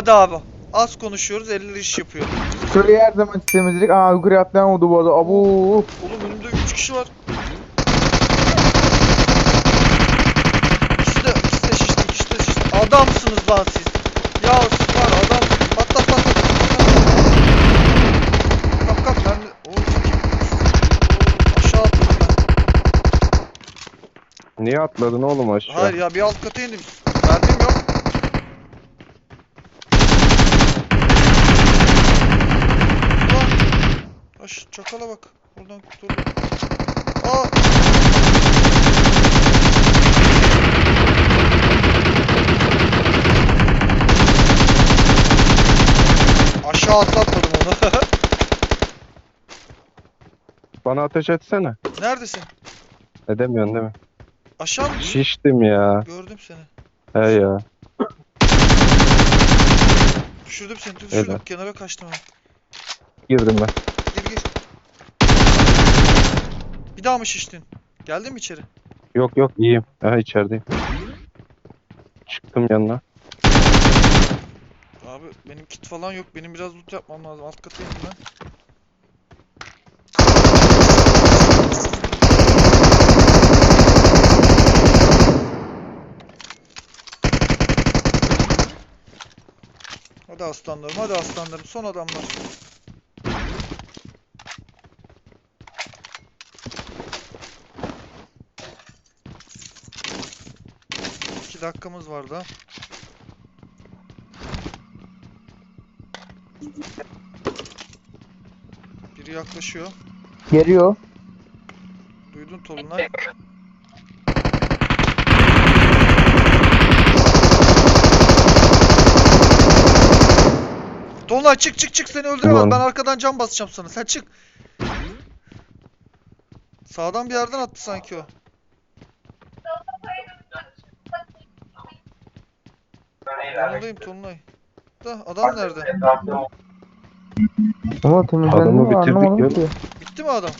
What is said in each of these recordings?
Hadi abi. Az konuşuyoruz, eller iş yapıyor. Şöyle her zaman temizlik. Aa yukarı atlayan oldu bu arada. Abu. Oğlum önümde 3 kişi var. İkisi de, ikisi de şişti, ikisi de şişti. Adamsınız lan siz. Ya var adam. Patlat patlat. Kalk kalk ben de. Oğlum kim? Aşağı atladım ben. Niye atladın oğlum aşağı? Hayır ya bir alt kata indim. Mermim yok. Aş çakala bak. Oradan kurtuldum. Aa. Aşağı atlatmadım onu. Bana ateş etsene. Neredesin? Edemiyorsun değil mi? Aşağı mı? Şiştim ya. Gördüm seni. He ya. Düşürdüm seni. Düşürdüm. Evet. Kenara kaçtım ben. Girdim ben. Gir gir. Bir daha mı şiştin? Geldin mi içeri? Yok yok iyiyim. Ha içerideyim. Çıktım yanına. Abi benim kit falan yok. Benim biraz loot yapmam lazım. Alt kata indim ben. Hadi aslanlarım, hadi aslanlarım. Son adamlar. İki dakikamız var daha. Biri yaklaşıyor. Geliyor. Duydun Tolunay. Tolunay çık çık çık seni öldüremem. Ben arkadan cam basacağım sana. Sen çık. Sağdan bir yerden attı sanki o. Yanındayım Tolunay. Da adam nerede? Ama temizlendi Adamı mi bitirdik anlamadım ya. ki. Bitti mi adam?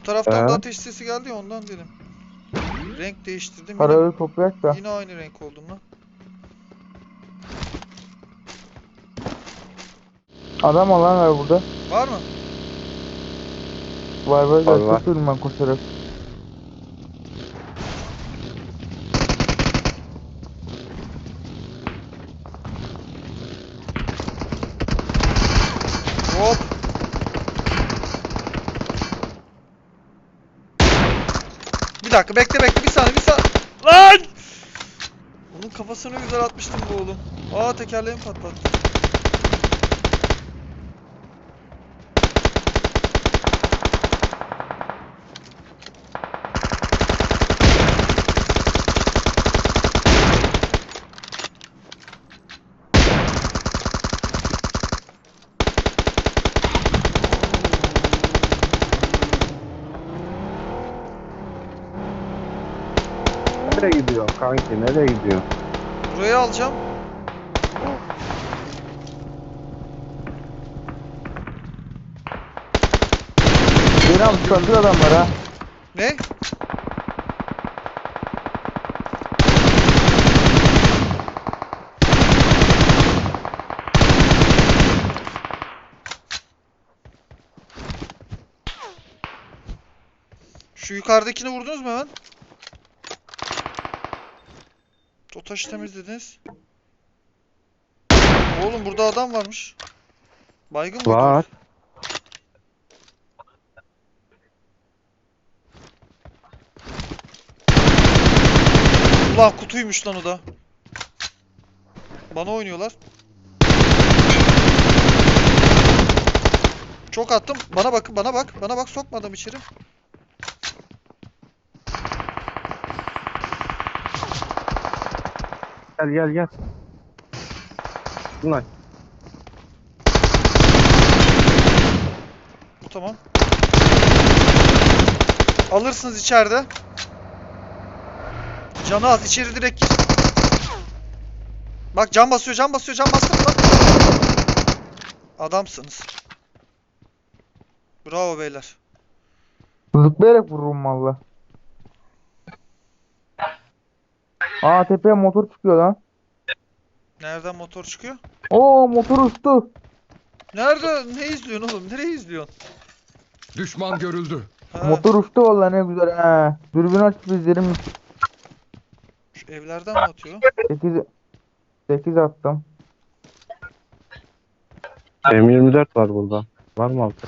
Bu taraftan He. da ateş sesi geldi ya ondan dedim. Renk değiştirdim. Yine, Paraları toplayak da. yine aynı renk oldum lan. Adam alan var burada. Var mı? Var var. Var, var. Ben koşarak. Hop. Bir dakika bekle bekle bir saniye bir saniye. Lan! Onun kafasını güzel atmıştım bu oğlum. Aa tekerleğimi patlattı. Nereye gidiyor kanki nereye gidiyor? Burayı alacağım. Beni al adamlar ha. Ne? Şu yukarıdakini vurdunuz mu hemen? O taşı temizlediniz. Oğlum burada adam varmış. Baygın o? Var. Ulan kutuymuş lan o da. Bana oynuyorlar. Çok attım. Bana bak, bana bak, bana bak sokmadım içeri. Gel gel gel. Bunlar. Bu tamam. Alırsınız içeride. Canı az içeri direkt gir. Bak can basıyor, can basıyor, can bastı mı lan? Adamsınız. Bravo beyler. Zıplayarak vururum valla. Aa tepeye motor çıkıyor lan. Nereden motor çıkıyor? Oo motor uçtu. Nerede? Ne izliyorsun oğlum? Nereye izliyorsun? Düşman görüldü. Ha, Motor uçtu vallahi ne güzel ha. Dürbün açıp izlerim. şu evlerden mi atıyor? 8 8 attım. M24 var burada. Var mı altı?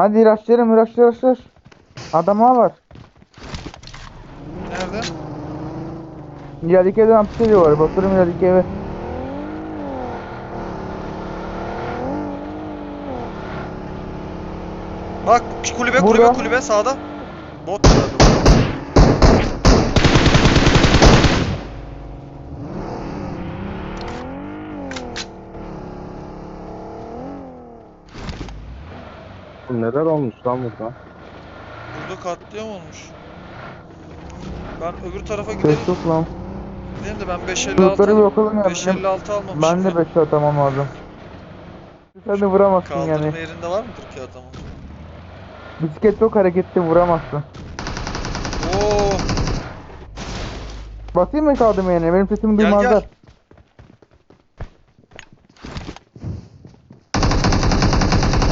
Hadi iraçlarım iraçlar iraçlar. Adama var. Nerede? İlerideki evden hapis ediyor var. Bakıyorum ilerideki eve. Bak kulübe kulübe Burada. kulübe sağda. Bot herhalde. Neler olmuş lan burada? Burada katliam olmuş. Ben öbür tarafa gidelim. Ses yok lan. Gidelim de ben 556 Çocukları bakalım ya. Benim, 556 almamışım. ben de ya. 5 atamam lazım. Sen de vuramazsın Kaldırma yani. yerinde var mıdır ki adamın? Bisiklet çok hareketli vuramazsın. Oo, Basayım mı kaldırma yerine? Benim sesimi Gel, duymazlar. gel.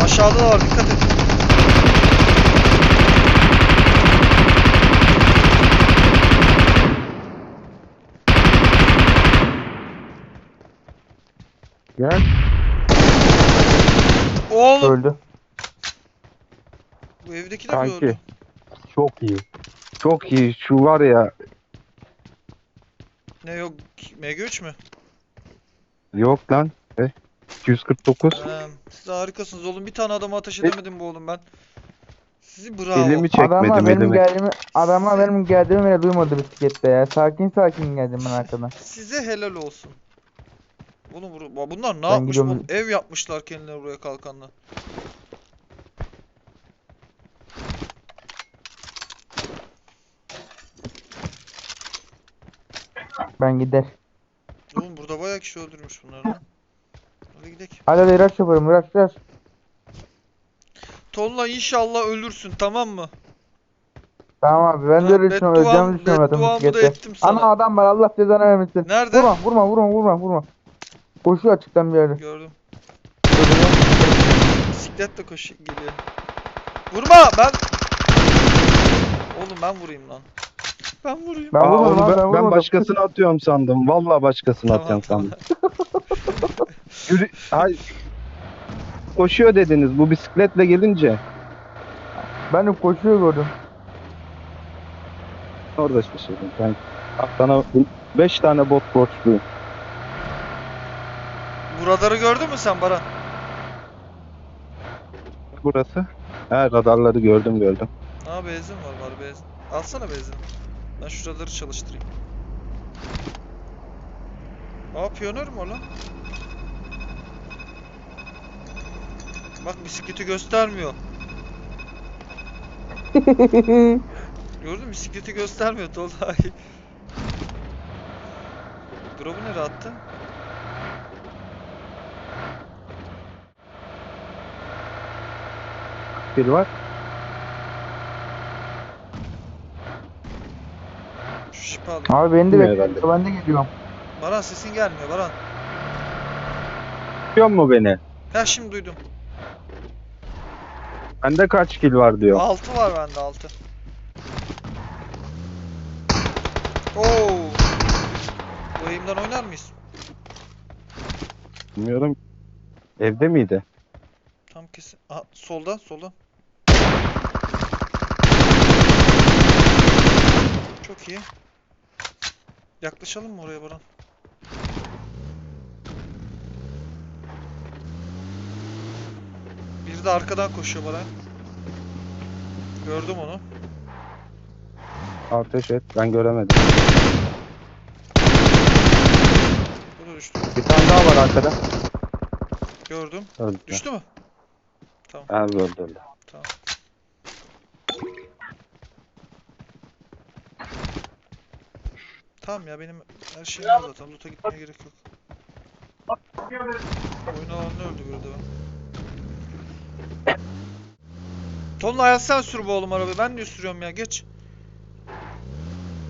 aşağıda da var dikkat et. Gel. Oğlum Öldü. bu evdeki de Kanki. gördü. Çok iyi. Çok iyi. Şu var ya. Ne yok MG3 mü? Yok lan. E, 249. He, siz harikasınız oğlum. Bir tane adamı ateş edemedim bu oğlum ben. Sizi bravo. Elimi Adamlar çekmedim benim elimi. geldiğimi, adamlar benim geldiğimi bile duymadı bisiklette ya. Sakin sakin geldim ben arkadan. Size helal olsun. Oğlum bu- bunlar ne Ben yapmış? gidiyorum. Ev yapmışlar kendilerine buraya kalkanla. Ben gider. Oğlum burada bayağı kişi öldürmüş bunlar lan. Hadi gidelim. Hadi hadi iraç yaparım iraç iraç. Tonla inşallah ölürsün tamam mı? Tamam abi ben de öyle düşünüyorum. Öleceğimi düşünüyorum bedduamı da ettim sana. Ana adam var Allah cezanı vermesin. Nerede? Vurma vurma vurma vurma vurma. Koşuyor açıktan bir yerde. Gördüm. Bisikletle koş geliyor. Vurma ben. Oğlum ben vurayım lan. Ben vurayım. Ben Aa, vurmadım oğlum ben, ben ben başkasını atıyorum sandım. Vallahi başkasını Tamam, atıyorum tamam. sandım. Yürü, hay, koşuyor dediniz bu bisikletle gelince. Ben de koşuyor gördüm. Orada şaşırdım. Ben sana 5 tane bot borçluyum. Radarı gördün mü sen Baran? Burası. He radarları gördüm gördüm. Aa benzin var var benzin. Alsana benzin. Ben şu radarı çalıştırayım. Aa piyonör mü o lan? Bak bisikleti göstermiyor. Gördün mü bisikleti göstermiyor Tolga. Drop'u nereye attı? Bir var. Şu şipi alayım. Abi beni de Bilmiyorum bekliyor. Ben de geliyorum. Baran sesin gelmiyor Baran. Duyuyor mu beni? Ha şimdi duydum. Bende kaç kill var diyor. 6 var bende 6. Oo. Bu eğimden oynar mıyız? Bilmiyorum. Evde miydi? Tam kesin. Aha soldan soldan. Çok iyi. Yaklaşalım mı oraya Baran? Biri de arkadan koşuyor Baran. Gördüm onu. Ateş et. Ben göremedim. Bu da düştü. Bir tane daha var arkada. Gördüm. Öldü. Düştü mü? Ha öldü öldü. Tamam ya benim her şeyim var zaten. Loot'a gitmeye gerek yok. Oyun alanına öldü bir de ben. Tonla hayat sen sür bu oğlum arabayı. Ben niye sürüyorum ya? Geç.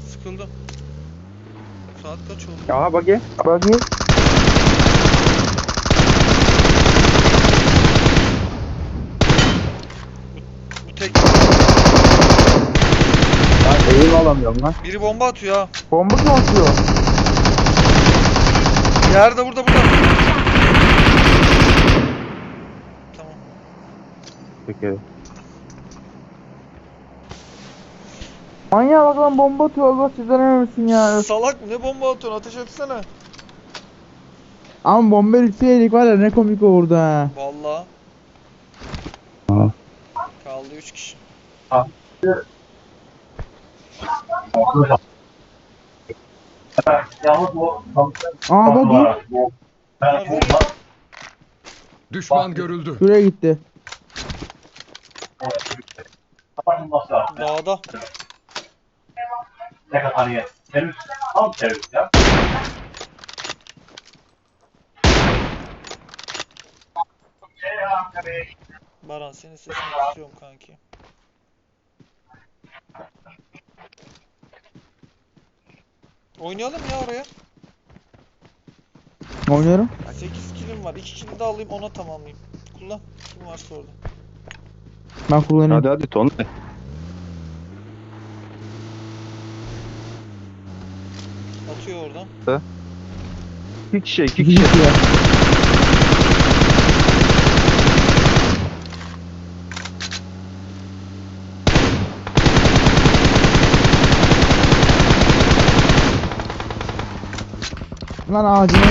Sıkıldım. Saat kaç oldu? Ya. Bakayım. Bu tek. Ben eğim alamıyorum lan. Biri bomba atıyor ha. Bomba mı atıyor? Yerde burada burada. Tamam. Peki. Manyağa bak lan bomba atıyor Allah sizden ememişsin ya. Salak ne bomba atıyorsun? Ateş etsene. Ama bomba düşseydik var ya ne komik olurdu ha. Vallahi. Kaldı 3 kişi. Aa bak Nerede? Düşman görüldü. şuraya gitti. Dağda. Sekretariye. Servis. Tam servis ya. Baran senin sesini tutuyorum kanki. Oynayalım ya oraya. Oynuyorum. 8 kilim var. 2 kili de alayım ona tamamlayayım. Kullan. Kim varsa orada. Ben kullanayım. Hadi hadi ton. Atıyor oradan. İki kişi İki kişi. Lan ağacını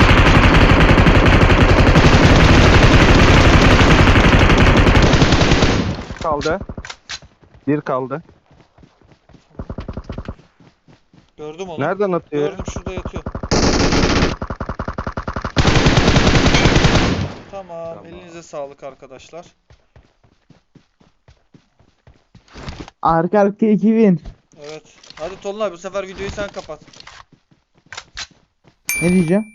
kaldı. Bir kaldı. Gördüm onu. Nereden atıyor? Gördüm şurada yatıyor. Tamam, Tamam. elinize sağlık arkadaşlar. arka arka 2000. Evet. Hadi Tolunay bu sefer videoyu sen kapat. Ne diyeceğim?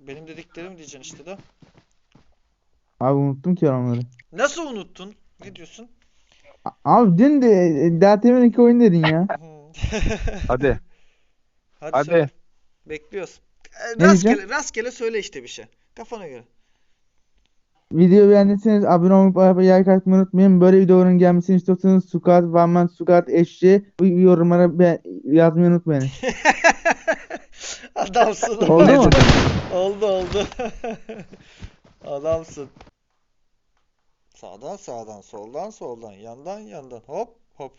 Benim dediklerimi diyeceksin işte de. Abi unuttum ki ben onları. Nasıl unuttun? Ne diyorsun? A- Abi dün de e, daha temin iki oyun dedin ya. Hadi. Hadi, Hadi. söyle. Bekliyoruz. Ee, Ne rastgele, diyeceğim? rastgele söyle işte bir şey. Kafana göre. Videoyu beğendiyseniz abone olmayı, like atmayı unutmayın. Böyle videoların gelmesini istiyorsanız Sukat, Vanman, Sukat, Eşçi bu yorumlara be- yazmayı unutmayın. Adamsın. Oldu mu? oldu oldu. Adamsın. Sağdan sağdan, soldan soldan, yandan yandan. Hop hop.